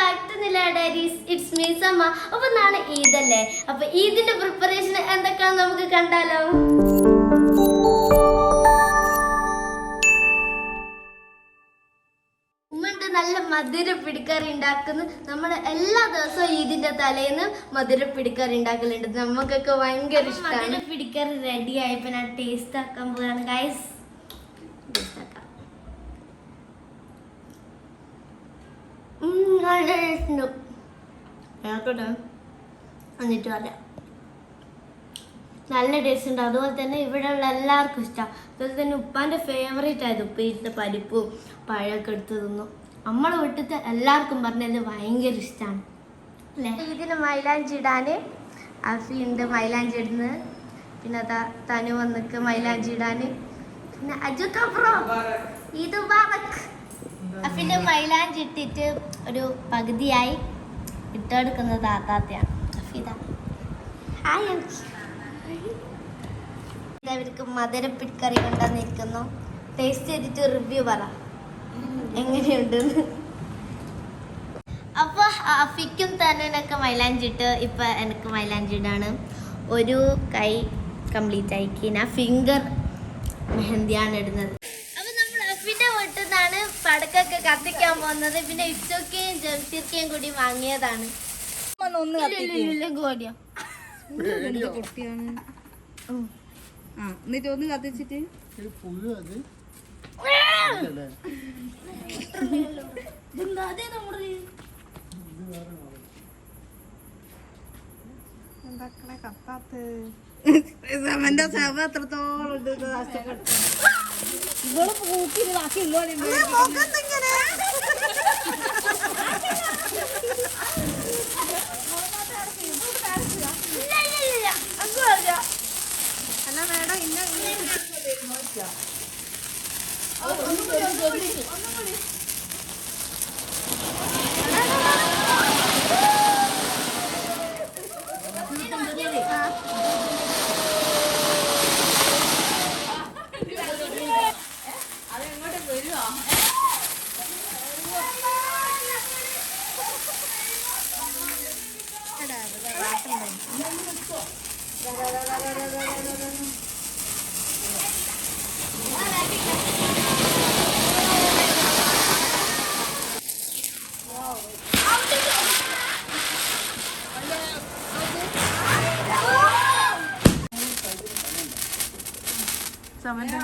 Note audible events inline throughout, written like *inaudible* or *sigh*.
Back to Nila diaries it's me Samma അപ്പൊ നാളെ ഈദല്ലേ? അപ്പൊ ഈദിന്റെ പ്രിപ്പറേഷൻ എന്തൊക്കെയാണെന്ന് നമുക്ക് കണ്ടാലോ? നല്ല മധുര പിടിക്കറി ഉണ്ടാക്കുന്നു. നമ്മൾ എല്ലാ ദിവസവും ഈദിന്റെ തലേന്ന് മധുര പിടിക്കറി ഉണ്ടാക്കലുണ്ട്. നമുക്കൊക്കെ ഭയങ്കര ഇഷ്ടമാണ് പിടിക്കറി റെഡി ആയപ്പോ ഞാൻ ടേസ്റ്റ് ആക്കാൻ പോവാണ്. ഗൈസ് ടേസ്റ്റ് ആക്കാം നോക്കട്ടെ. എന്നിട്ട് പറയാം നല്ല ടേസ്റ്റ് ഉണ്ട്. അതുപോലെ തന്നെ ഇവിടെയുള്ള എല്ലാവർക്കും ഇഷ്ടമാണ് അതുപോലെ തന്നെ ഉപ്പാന്റെ ഫേവറേറ്റ് ആയത് ഉപ്പയിട്ട പരിപ്പും പഴമൊക്കെ എടുത്ത് തിന്നു. നമ്മളെ വീട്ടിലത്തെ എല്ലാവർക്കും പറഞ്ഞത് ഭയങ്കര ഇഷ്ടമാണ് അല്ലേ? ഇതിന് മൈലാഞ്ചി ഇടാൻ അഫി ഉണ്ട് മൈലാഞ്ചി ഇടുന്നത് പിന്നെ അതാ തനു വന്നിക്ക് മൈലാഞ്ചി ഇടാൻ പിന്നെ അജു കബ്രോ ഇത് അഫിന്റെ മൈലാഞ്ചി ഇട്ടിട്ട് ഒരു പകുതിയായി ഇട്ടെടുക്കുന്നത് താത്താത്തയാണ് അവർക്ക് മധുരപ്പിക്കറി കൊണ്ടുവന്നിരിക്കുന്നു ടേസ്റ്റ് ചെയ്തിട്ട് റിവ്യൂ പറ. എങ്ങനെയുണ്ട് അപ്പൊ അഫിക്കും തന്നനൊക്കെ മൈലാഞ്ചിട്ട് ഇപ്പൊ എനിക്ക് മൈലാഞ്ചിടാണ്. ഒരു കൈ കംപ്ലീറ്റ് ആയിക്കിന ഫിംഗർ മെഹന്തിയാണ് ഇടുന്നത്. കത്തിക്കാൻ പോകുന്നത്. പിന്നെ ഇച്ചൊക്കെയും ജംഷീർക്കയും കൂടി വാങ്ങിയതാണ്. ഒന്ന് ഇല്ലില്ലില്ല, ഗോഡിയോ. കുട്ടിയാണ്. ആ എന്നിട്ട് ഒന്ന് കത്തിച്ചിട്ട്. പുഴു അത്. അല്ലേ എന്താക്കണേ കത്താത്ത് *laughs* സമന്റെ സഭ എത്രത്തോളം ഉണ്ട് നഷ്ടപ്പെട്ടു ഇവൾ പൂക്കിന് ബാക്കി ഇങ്ങോട്ട് സമന്റെ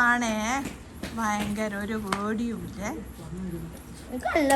ആണേ ഭയങ്കര ഒരു ഇല്ലേ? നല്ല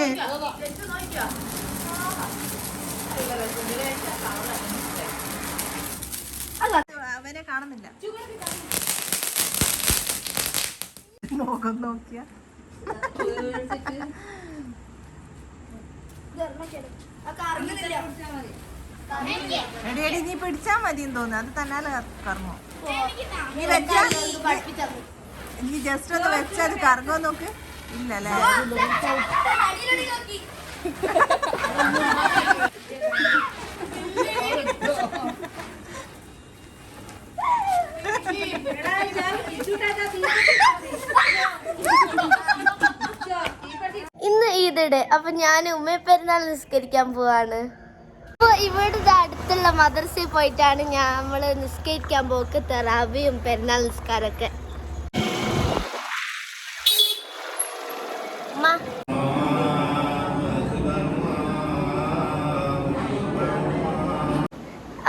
വെടിയുണ്ട് അവനെ കാണുന്നില്ല. മുഖം നോക്കിയ. എടി നീ പിടിച്ചാ മതി തോന്നുന്നു. അത് തന്നാലെ കറങ്ങോ. നീ വെച്ചാ നീ ജസ്റ്റ് ഒന്ന് വെച്ചാ അത് കറങ്ങോ നോക്ക്. ഇന്ന് ഈദിടെ അപ്പൊ ഞാൻ ഉമ്മ പെരുന്നാൾ നിസ്കരിക്കാൻ പോവാണ്. അപ്പൊ ഇവിടുത്തെ അടുത്തുള്ള മദർസയിൽ പോയിട്ടാണ് ഞാൻ നമ്മൾ നിസ്കരിക്കാൻ പോക്ക് തെറാവിയും പെരുന്നാൾ നിസ്കാരമൊക്കെ.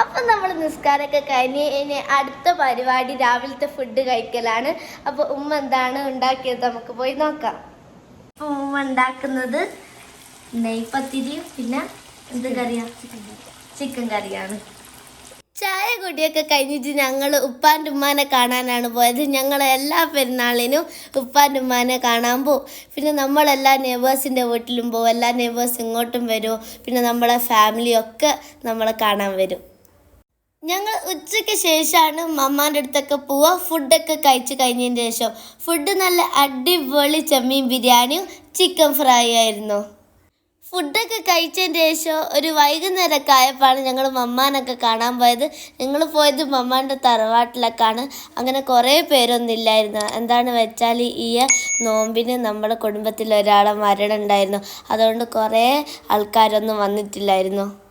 അപ്പൊ നമ്മൾ നിസ്കാരമൊക്കെ കഴിഞ്ഞ് ഇനി അടുത്ത പരിപാടി രാവിലത്തെ ഫുഡ് കഴിക്കലാണ്. അപ്പൊ ഉമ്മ എന്താണ് ഉണ്ടാക്കിയത് നമുക്ക് പോയി നോക്കാം. അപ്പൊ ഉമ്മ ഉണ്ടാക്കുന്നത് നെയ്പത്തിരിയും പിന്നെ എന്ത് കറിയാ? ചിക്കൻ കറിയാണ്. ചായ കുടിയൊക്കെ കഴിഞ്ഞിട്ട് ഞങ്ങൾ ഉപ്പാന്റെ ഉമ്മാനെ കാണാനാണ് പോയത്. ഞങ്ങൾ എല്ലാ പെരുന്നാളിനും ഉപ്പാന്റെ ഉമ്മാനെ കാണാൻ പോകും പിന്നെ നമ്മളെല്ലാ നെയ്ബേഴ്സിന്റെ വീട്ടിലും പോകും എല്ലാ നെയ്ബേഴ്സ് ഇങ്ങോട്ടും വരും. പിന്നെ നമ്മളെ ഫാമിലിയൊക്കെ നമ്മളെ കാണാൻ വരും. ഞങ്ങൾ ഉച്ചയ്ക്ക് ശേഷമാണ് മമ്മാന്റെ അടുത്തൊക്കെ പോവുക. ഫുഡൊക്കെ കഴിച്ച് കഴിഞ്ഞതിന് ശേഷം. ഫുഡ് നല്ല അടിപൊളി ചെമ്മീൻ ബിരിയാണിയും ചിക്കൻ ഫ്രൈ ആയിരുന്നു. ഫുഡൊക്കെ കഴിച്ചതിന് ശേഷം ഒരു വൈകുന്നേരമൊക്കെ ഞങ്ങൾ മമ്മാനൊക്കെ കാണാൻ പോയത്. ഞങ്ങൾ പോയത് മമ്മാന്റെ തറവാട്ടിലൊക്കെയാണ്. അങ്ങനെ കുറേ പേരൊന്നും ഇല്ലായിരുന്നു. എന്താണ് വെച്ചാൽ ഈ നോമ്പിന് നമ്മുടെ കുടുംബത്തിൽ ഒരാളെ മരണം ഉണ്ടായിരുന്നു. അതുകൊണ്ട് കുറേ ആൾക്കാരൊന്നും വന്നിട്ടില്ലായിരുന്നു.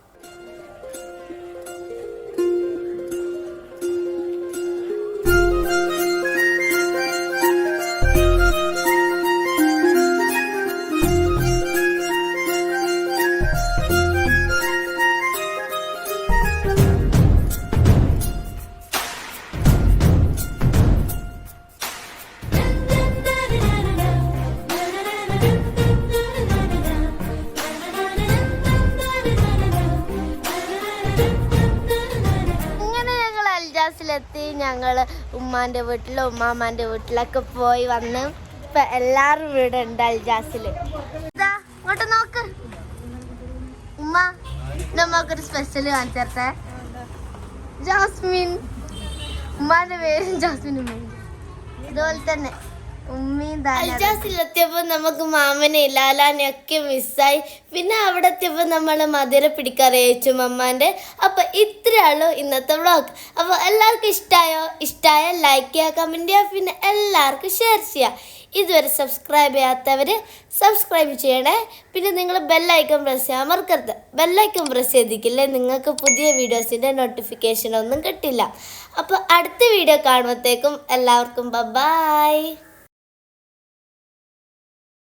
അൽജാസിലെത്തി ഞങ്ങൾ ഉമ്മാന്റെ വീട്ടിലും ഉമ്മാമാന്റെ വീട്ടിലൊക്കെ പോയി വന്ന് ഇപ്പം എല്ലാവരും ഇവിടെ ഉണ്ട് അൽജാസിൽ ഇങ്ങോട്ട് നോക്ക്. ഉമ്മ നമ്മക്കൊരു സ്പെഷ്യൽ കാണിച്ചേർത്തെ. ജാസ്മിൻ. ഉമ്മാന്റെ പേരും ജാസ്മിൻ ഉമ്മ ഇതുപോലെ തന്നെ. അൽജാസിലെത്തിയപ്പോൾ നമുക്ക് മാമനെ ലാലാനെ ഒക്കെ മിസ്സായി പിന്നെ അവിടെ എത്തിയപ്പോൾ നമ്മൾ മധുര പിടിക്കാൻ അയച്ചു മമ്മാന്റെ അപ്പോൾ ഇത്രയുള്ളൂ ഇന്നത്തെ വ്ളോഗ് അപ്പോൾ എല്ലാവർക്കും ഇഷ്ടായോ? ഇഷ്ടമായ ലൈക്ക് ചെയ്യുക കമന്റ് ചെയ്യുക പിന്നെ എല്ലാവർക്കും ഷെയർ ചെയ്യുക. ഇതുവരെ സബ്സ്ക്രൈബ് ചെയ്യാത്തവർ സബ്സ്ക്രൈബ് ചെയ്യണേ. പിന്നെ നിങ്ങൾ ബെല്ലൈക്കൺ പ്രസ് ചെയ്യാൻ മറക്കരുത്. ബെല്ലൈക്കൺ പ്രസ് ചെയ്തിക്കില്ലേ നിങ്ങൾക്ക് പുതിയ വീഡിയോസിന്റെ നോട്ടിഫിക്കേഷൻ ഒന്നും കിട്ടില്ല. അപ്പോൾ അടുത്ത വീഡിയോ കാണുമ്പോഴത്തേക്കും എല്ലാവർക്കും ബൈ